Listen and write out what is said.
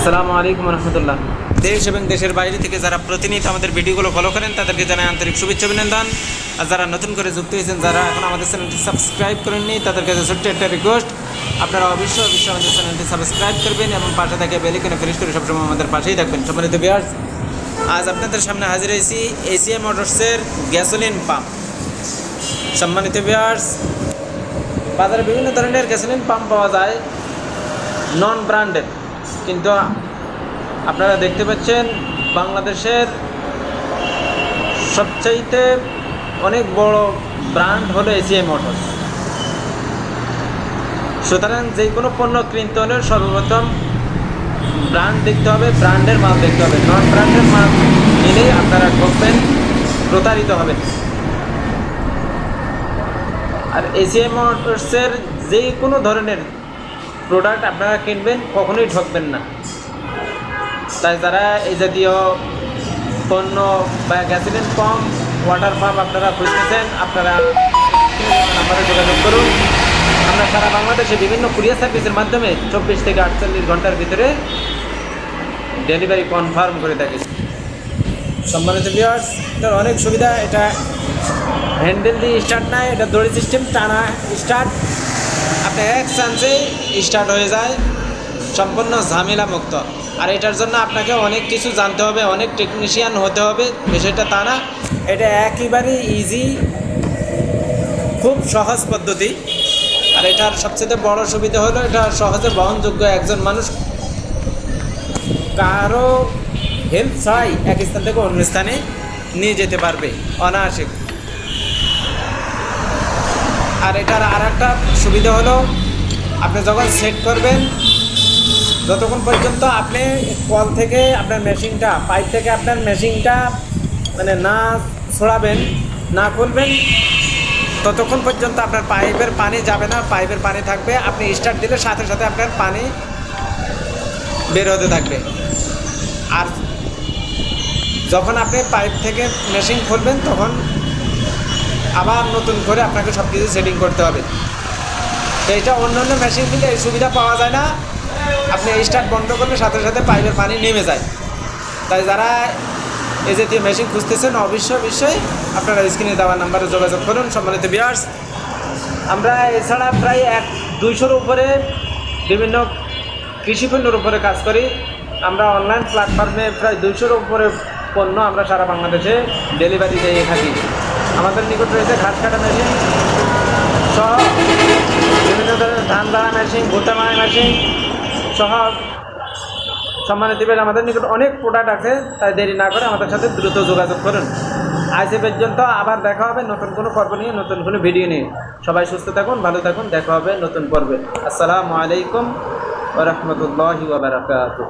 আসসালামু আলাইকুম রহমতুল্লাহ। দেশ এবং দেশের বাইরে থেকে যারা প্রতিনিয়ত আমাদের ভিডিওগুলো ফলো করেন, তাদেরকে জানাই আন্তরিক শুভেচ্ছা অভিনন্দন। আর যারা নতুন করে যুক্ত হয়েছেন, যারা এখন আমাদের চ্যানেলটি সাবস্ক্রাইব করেননি তাদের কাছে ছোট্ট একটা রিকোয়েস্ট আপনারা অবশ্যই অবশ্যই আমাদের চ্যানেলটি সাবস্ক্রাইব করবেন এবং পাশে থাকে বেলিকনে ফ্রেশ করে সবসময় আমাদের পাশেই থাকবেন। সম্মানিত বিয়ার্স আজ আপনাদের সামনে হাজির হয়েছি এসিএ মোটরসের গ্যাসোলিন পাম্প সম্মানিত বিয়ার্স বাজারে বিভিন্ন ধরনের গ্যাসোলিন পাম্প পাওয়া যায় নন ব্র্যান্ডেড কিন্তু আপনারা দেখতে পাচ্ছেন বাংলাদেশের সবচাইতে অনেক বড় ব্র্যান্ড হলো এসিআই মোটরস। সুতরাং যে কোনো পণ্য কিনতে হলে সর্বপ্রথম ব্র্যান্ড দেখতে হবে, ব্র্যান্ডের মাল দেখতে হবে। নন ব্র্যান্ডের মাল নিলেই আপনারা ঠকবেন প্রতারিত হবেন। আর এসিআই মোটরসের যে কোনো ধরনের প্রোডাক্ট আপনারা কিনবেন, কখনোই ঠকবেন না। তাই যারা এই জাতীয় পণ্য বা গ্যাসোলিন পাম্প ওয়াটার পাম্প আপনারা খুঁজতেছেন, আপনারা নাম্বারে যোগাযোগ করুন। আমরা সারা বাংলাদেশে বিভিন্ন কুরিয়ার সার্ভিসের মাধ্যমে চব্বিশ থেকে আটচল্লিশ ঘণ্টার ভিতরে ডেলিভারি কনফার্ম করে থাকি। সম্মানিত বিয়ার্স এটার অনেক সুবিধা, এটা হ্যান্ডেল দিয়ে স্টার্ট নাই, এটা দড়ি সিস্টেম টানা স্টার্ট আপনি এক চান্সেই স্টার্ট হয়ে যায়, সম্পূর্ণ ঝামেলা মুক্ত আর এটার জন্য আপনাকে অনেক কিছু জানতে হবে, অনেক টেকনিশিয়ান হতে হবে, বিষয়টা তা না। এটা একেবারেই ইজি খুব সহজ পদ্ধতি। আর এটার সবচেয়ে বড় সুবিধা হলো, এটা সহজে বহনযোগ্য একজন মানুষ কারও হেল্প ছাড়াই এক স্থান থেকে অন্য স্থানে নিয়ে যেতে পারবে, অনায়াসে। আর এটার আর একটা সুবিধা হলো, আপনি যখন সেট করবেন, যতক্ষণ পর্যন্ত আপনি কল থেকে আপনার মেশিনটা পাইপ থেকে আপনার মেশিনটা মানে না ছড়াবেন না খুলবেন, ততক্ষণ পর্যন্ত আপনার পাইপের পানি যাবে না পাইপের পানি থাকবে, আপনি স্টার্ট দিলে সাথে সাথে আপনার পানি বের হতে থাকবে। আর যখন আপনি পাইপ থেকে মেশিন খুলবেন, তখন আবার নতুন করে আপনাকে সব কিছু সেটিং করতে হবে। তো এটা অন্য অন্য মেশিন দিলে এই সুবিধা পাওয়া যায় না। আপনি স্টার্ট বন্ধ করলে সাথে সাথে পাইপের পানি নেমে যায়। তাই যারা এই জাতীয় মেশিন খুঁজতেছেন, অবশ্যই অবশ্যই আপনারা স্ক্রিনে দেওয়া নাম্বারে যোগাযোগ করুন, সম্মানিত বিয়ার্স আমরা এছাড়া প্রায় এক দুইশোর উপরে বিভিন্ন কৃষি পণ্যের উপরে কাজ করি। আমরা অনলাইন প্ল্যাটফর্মে প্রায় দুইশোর উপরে পণ্য আমরা সারা বাংলাদেশে ডেলিভারি দিয়ে থাকি। আমাদের নিকট রয়েছে ঘাস কাটা মেশিন, সহ বিভিন্ন ধরনের ধান দাঁড়া মেশিন, ভুট্টা মারা মেশিন, সহ সম্মানিত বের আমাদের নিকট অনেক প্রোডাক্ট আছে, তাই দেরি না করে আমাদের সাথে দ্রুত যোগাযোগ করুন। আজ পর্যন্ত আবার দেখা হবে নতুন কোনো পর্ব নিয়ে, নতুন কোনো ভিডিও নিয়ে। সবাই সুস্থ থাকুন, ভালো থাকুন, দেখা হবে নতুন পর্বে। আসসালামু আলাইকুম ওরহমতুল্লাহি ওবরাকাতুহ